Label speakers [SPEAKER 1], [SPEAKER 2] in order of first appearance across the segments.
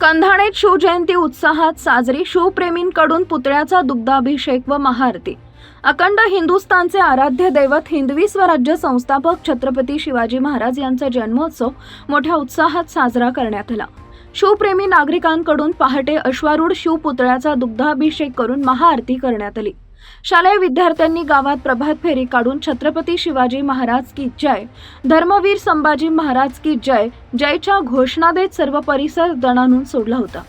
[SPEAKER 1] कंधाणेत शिवजयंती उत्साहात साजरी शिवप्रेमींकडून पुतळ्याचा दुग्धाभिषेक व महाआरती. अखंड हिंदुस्थानचे आराध्य दैवत हिंदवी स्वराज्य संस्थापक छत्रपती शिवाजी महाराज यांचा जन्मोत्सव मोठ्या उत्साहात साजरा करण्यात आला. शिवप्रेमी नागरिकांकडून पहाटे अश्वारूढ शिवपुतळ्याचा दुग्धाभिषेक करून महाआरती करण्यात आली. शालेय विद्यार्थ्यांनी गावात प्रभात फेरी काढून छत्रपती शिवाजी महाराज की जय धर्मवीर संभाजी महाराज की जय जयच्या घोषणा देत सर्व परिसर दणानून सोडला होता.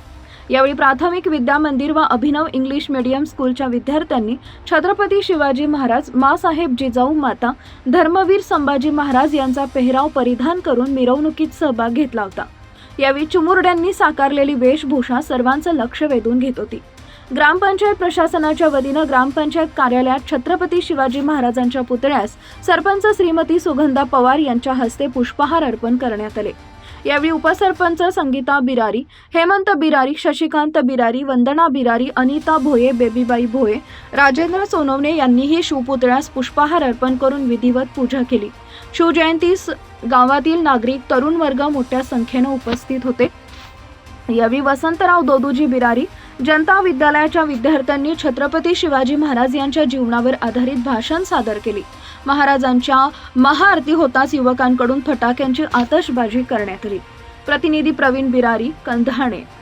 [SPEAKER 1] यावेळी प्राथमिक विद्या मंदिर व अभिनव इंग्लिश मीडियम स्कूलच्या विद्यार्थ्यांनी छत्रपती शिवाजी महाराज मासाहेब जिजाऊ माता धर्मवीर संभाजी महाराज यांचा पेहराव परिधान करून मिरवणुकीत सहभाग घेतला होता. यावेळी चुमुरड्यांनी साकारलेली वेशभूषा सर्वांचं लक्ष वेधून घेत होती. ग्रामपंचायत प्रशासनाच्या वतीनं ग्रामपंचायत कार्यालयात छत्रपती शिवाजी महाराजांच्या पुतळ्यास सरपंच श्रीमती सुगंधा पवार यांच्या हस्ते पुष्पहार अर्पण करण्यात आले. यावेळी उपसरपंच संगीता बिरारी हेमंत बिरारी शशिकांत बिरारी वंदना बिरारी अनिता भोये बेबीबाई भोये राजेंद्र सोनवणे यांनीही शिवपुतळ्यास पुष्पहार अर्पण करून विधिवत पूजा केली. शिवजयंतीस गावातील नागरिक तरुण वर्ग मोठ्या संख्येनं उपस्थित होते. यावेळी वसंतराव दोदूजी बिरारी जनता विद्यालयाच्या विद्यार्थ्यांनी छत्रपती शिवाजी महाराज यांच्या जीवनावर आधारित भाषण सादर केले. महाराजांच्या महाआरती होताच युवकांकडून फटाक्यांची आतषबाजी करण्यात आली. प्रतिनिधी प्रवीण बिरारी कंधाणे.